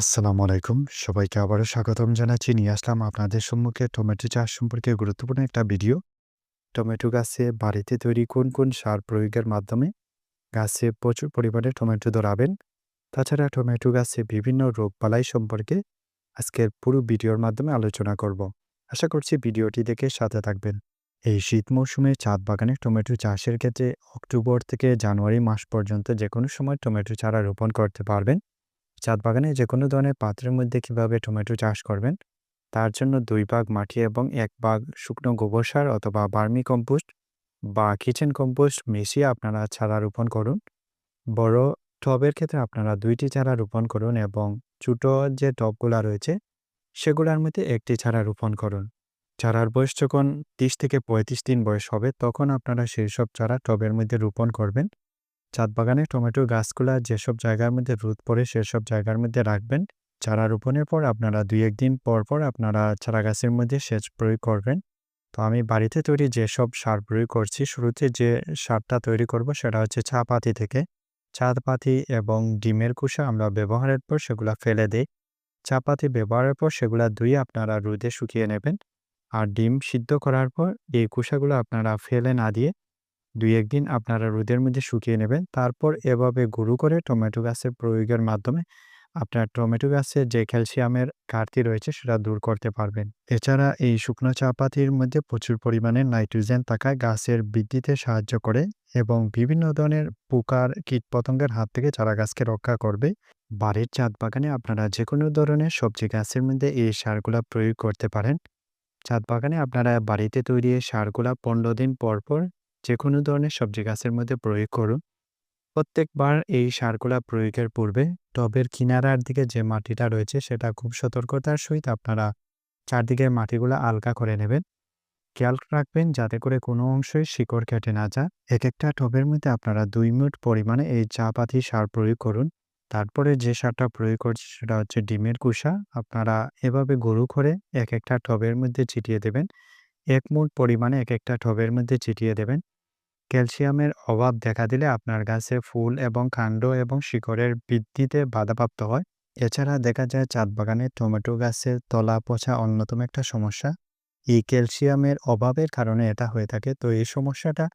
আসসালামু আলাইকুম। সবাইকে আবারও স্বাগতম জানাচ্ছি। নিয়ে আসলাম আপনাদের সম্মুখে টমেটো চাষ সম্পর্কে গুরুত্বপূর্ণ একটা ভিডিও। টমেটো গাছে বাড়িতে তৈরি কোন, কোন সার প্রয়োগের মাধ্যমে গাছে প্রচুর পরিমাণে টমেটো ধরাবেন। তাছাড়া টমেটো গাছে বিভিন্ন রোগবালাই সম্পর্কে আজকের পুরো ভিডিওর মাধ্যমে আলোচনা করব। আশা করছি ভিডিওটি দেখে সাথে থাকবেন। এই শীত মৌসুমে ছাদ বাগানে টমেটো চাষের ক্ষেত্রে অক্টোবর থেকে জানুয়ারি মাস পর্যন্ত যে কোনো সময় টমেটো চারা রোপণ করতে পারবেন। ছাদ বাগানে যে কোনো ধরনের পাত্রের মধ্যে কীভাবে টমেটো চাষ করবেন, তার জন্য দুই ভাগ মাটি এবং এক ভাগ শুকনো গোবর সার অথবা বার্মি কম্পোস্ট বা কিচেন কম্পোস্ট মিশিয়ে আপনারা চারা রোপণ করুন। বড় টবের ক্ষেত্রে আপনারা দুইটি চারা রোপণ করুন এবং ছোটো যে টবগুলো রয়েছে, সেগুলোর মধ্যে একটি চারা রোপণ করুন। চারার বয়স যখন তিরিশ থেকে পঁয়ত্রিশ দিন বয়স হবে, তখন আপনারা সেই সব চারা টবের মধ্যে রোপণ করবেন। ছাদ বাগানে টমেটো গাছগুলা যেসব জায়গার মধ্যে রোদ পড়ে সেসব জায়গার মধ্যে রাখবেন। চারা রোপণের পর আপনারা দুই একদিন পর পর আপনারা চারা গাছের মধ্যে সেচ প্রয়োগ করবেন। তো আমি বাড়িতে তৈরি যেসব সার প্রয়োগ করছি, শুরুতে যে সারটা তৈরি করব সেটা হচ্ছে চা পাতি থেকে। চা পাতি এবং ডিমের কুসা আমরা ব্যবহারের পর সেগুলা ফেলে দিই। চা পাতি ব্যবহারের পর সেগুলা ধুয়ে আপনারা রোদে শুকিয়ে নেবেন। আর ডিম সিদ্ধ করার পর এই কুসাগুলো আপনারা ফেলে না দিয়ে দুই একদিন আপনারা রোদের মধ্যে শুকিয়ে নেবেন। তারপর এভাবে গুঁড়ো করে টমেটো গাছের প্রয়োগের মাধ্যমে আপনার টমেটো গাছের যে ক্যালসিয়ামের ঘাটতি রয়েছে সেটা দূর করতে পারবেন। এছাড়া এই শুকনো চাপাতির মধ্যে প্রচুর পরিমাণে নাইট্রোজেন থাকায় গাছের বৃদ্ধিতে সাহায্য করে এবং বিভিন্ন ধরনের পোকার কীটপতঙ্গের হাত থেকে চারা গাছকে রক্ষা করবে। বাড়ির চাঁদ বাগানে আপনারা যে কোনো ধরনের সবজি গাছের মধ্যে এই সারগুলা প্রয়োগ করতে পারেন। ছাদ বাগানে আপনারা বাড়িতে তৈরি সারগুলা পনেরো দিন পর পর যে কোনো ধরনের সবজি গাছের মধ্যে প্রয়োগ করুন। প্রত্যেকবার এই সারগুলা প্রয়োগের পূর্বে টবের কিনারার দিকে যে মাটিটা রয়েছে সেটা খুব সতর্কতার সহিত আপনারা চারদিকে মাটিগুলো আলগা করে নেবেন। খেয়াল রাখবেন যাতে করে কোনো অংশই শিকড় কেটে না যায়। এক একটা টবের মধ্যে আপনারা দুই মিনিট পরিমাণে এই চা পাতি সার প্রয়োগ করুন। তারপরে যে সারটা প্রয়োগ করছে সেটা হচ্ছে ডিমের কুসা আপনারা এভাবে গরু করে এক একটা টবের মধ্যে ছিটিয়ে দেবেন। এক মুঠ পরিমাণে এক একটা টবের মধ্যে ছিটিয়ে দেবেন। ক্যালসিয়ামের অভাব দেখা দিলে আপনার গাছে ফুল এবং কাণ্ড এবং শিকড়ের বৃদ্ধিতে বাধাপ্রাপ্ত হয়। এছাড়া দেখা যায় চাঁদ বাগানে টমেটো গাছের তলা পচা অন্যতম একটা সমস্যা। এই ক্যালসিয়ামের অভাবের কারণে এটা হয়ে থাকে। তো এই সমস্যাটা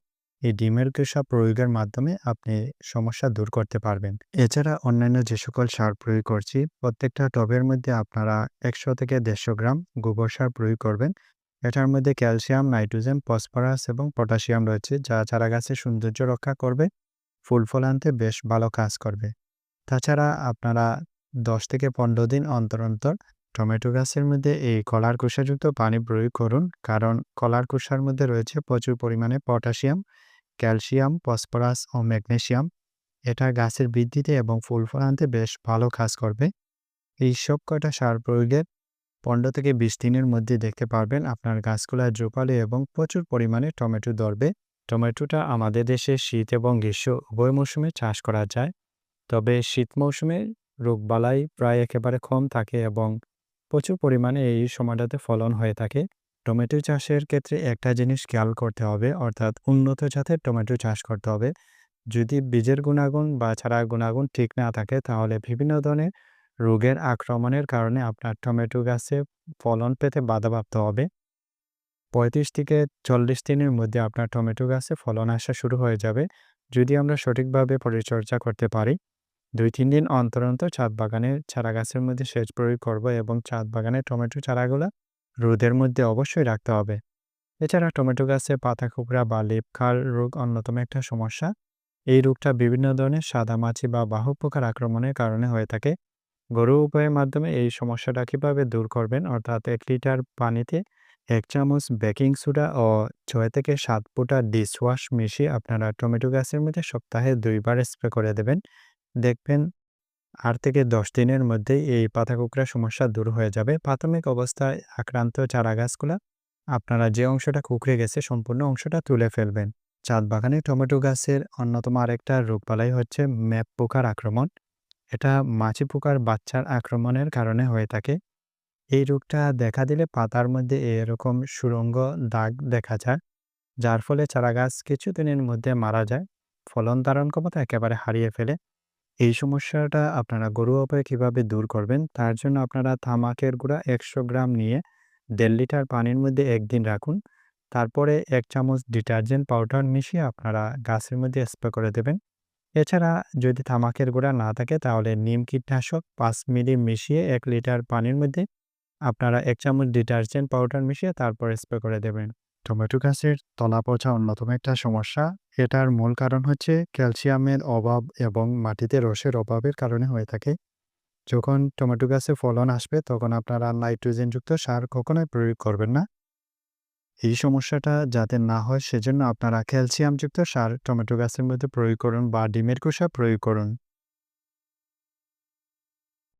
এই ডিমের কেশা প্রয়োগের মাধ্যমে আপনি সমস্যা দূর করতে পারবেন। এছাড়া অন্যান্য যে সকল সার প্রয়োগ করছি, প্রত্যেকটা টবের মধ্যে আপনারা একশো থেকে দেড়শো গ্রাম গোবর সার প্রয়োগ করবেন। এটার মধ্যে ক্যালসিয়াম, নাইট্রোজেন, ফসফরাস এবং পটাশিয়াম রয়েছে, যা চারা গাছের সৌন্দর্য রক্ষা করবে, ফুল ফল আনতে বেশ ভালো কাজ করবে। তাছাড়া আপনারা দশ থেকে পনেরো দিন অন্তর অন্তর টমেটো গাছের মধ্যে এই কলার কুষাযুক্ত পানি প্রয়োগ করুন, কারণ কলার কুষার মধ্যে রয়েছে প্রচুর পরিমাণে পটাশিয়াম, ক্যালসিয়াম, ফসফরাস ও ম্যাগনেশিয়াম এটা গাছের বৃদ্ধিতে এবং ফুল ফল আনতে বেশ ভালো কাজ করবে। এই সব কয়টা সার প্রয়োগের পনেরো থেকে বিশ দিনের মধ্যে দেখতে পারবেন আপনার গাছগুলা জোপালে এবং প্রচুর পরিমাণে টমেটো ধরবে। টমেটোটা আমাদের দেশে শীত এবং গ্রীষ্ম উভয় মৌসুমে চাষ করা যায়। তবে শীত মৌসুমে রোগবালাই প্রায় একেবারে কম থাকে এবং প্রচুর পরিমাণে এই সময়টাতে ফলন হয়ে থাকে। টমেটো চাষের ক্ষেত্রে একটা জিনিস খেয়াল করতে হবে, অর্থাৎ উন্নত জাতের টমেটো চাষ করতে হবে। যদি বীজের গুণাগুণ বা ছাড়া গুণাগুণ ঠিক না থাকে, তাহলে বিভিন্ন ধরনের রোগের আক্রমণের কারণে আপনার টমেটো গাছে ফলন পেতে বাধাপ্রাপ্ত হবে। পঁয়ত্রিশ থেকে চল্লিশ দিনের মধ্যে আপনার টমেটো গাছে ফলন আসা শুরু হয়ে যাবে, যদি আমরা সঠিকভাবে পরিচর্যা করতে পারি। দুই তিন দিন অন্তর অন্তর ছাদ বাগানের চারা গাছের মধ্যে সেচ প্রয়োগ করব এবং ছাদ বাগানে টমেটো চারাগুলো রোদের মধ্যে অবশ্যই রাখতে হবে। এছাড়া টমেটো গাছে পাতা কুকড়া বা লেপখার রোগ অন্যতম একটা সমস্যা। এই রোগটা বিভিন্ন ধরনের সাদা মাছি বা বাহু পোকার আক্রমণের কারণে হয়ে থাকে। গরু উপায়ের মাধ্যমে এই সমস্যাটা কীভাবে দূর করবেন? অর্থাৎ এক লিটার পানিতে এক চামচ বেকিং সোডা ও ছয় থেকে সাত ফুটা ডিশওয়াশ মিশিয়ে আপনারা টমেটো গাছের মধ্যে সপ্তাহে দুইবার স্প্রে করে দেবেন। দেখবেন আট থেকে দশ দিনের মধ্যেই এই পাতা কুকড়া সমস্যা দূর হয়ে যাবে। প্রাথমিক অবস্থায় আক্রান্ত চারা গাছগুলা আপনারা যে অংশটা কুকড়ে গেছে সম্পূর্ণ অংশটা তুলে ফেলবেন। চাঁদ বাগানে টমেটো গাছের অন্যতম আরেকটা রোগবালাই হচ্ছে ম্যাপ পোকার আক্রমণ। এটা মাছি পোকার বাচ্চার আক্রমণের কারণে হয়ে থাকে। এই রোগটা দেখা দিলে পাতার মধ্যে এরকম সুরঙ্গ দাগ দেখা যায়, যার ফলে চারাগাছ কিছুদিনের মধ্যে মারা যায়, ফলন ধারণ ক্ষমতা একেবারে হারিয়ে ফেলে। এই সমস্যাটা আপনারা গরু ঘরোয়াভাবে কীভাবে দূর করবেন, তার জন্য আপনারা তামাকের গুঁড়া একশো গ্রাম নিয়ে দেড় লিটার পানির মধ্যে একদিন রাখুন। তারপরে এক চামচ ডিটারজেন্ট পাউডার মিশিয়ে আপনারা গাছের মধ্যে স্প্রে করে দেবেন। এছাড়া যদি তামাকের গুঁড়া না থাকে, তাহলে নিম কীটনাশক পাঁচ মিলি মিশিয়ে এক লিটার পানির মধ্যে আপনারা এক চামচ ডিটারজেন্ট পাউডার মিশিয়ে তারপর স্প্রে করে দেবেন। টমেটো গাছের তলা পচা অন্যতম একটা সমস্যা। এটার মূল কারণ হচ্ছে ক্যালসিয়ামের অভাব এবং মাটিতে রসের অভাবের কারণে হয়ে থাকে। যখন টমেটো গাছে ফলন আসবে, তখন আপনারা নাইট্রোজেনযুক্ত সার কখনোই প্রয়োগ করবেন না। এই সমস্যাটা যাতে না হয়, সেজন্য আপনারা ক্যালসিয়ামযুক্ত সার, টমেটো গাছের মধ্যে প্রয়োগ করুন বা ডিমের খোসা প্রয়োগ করুন।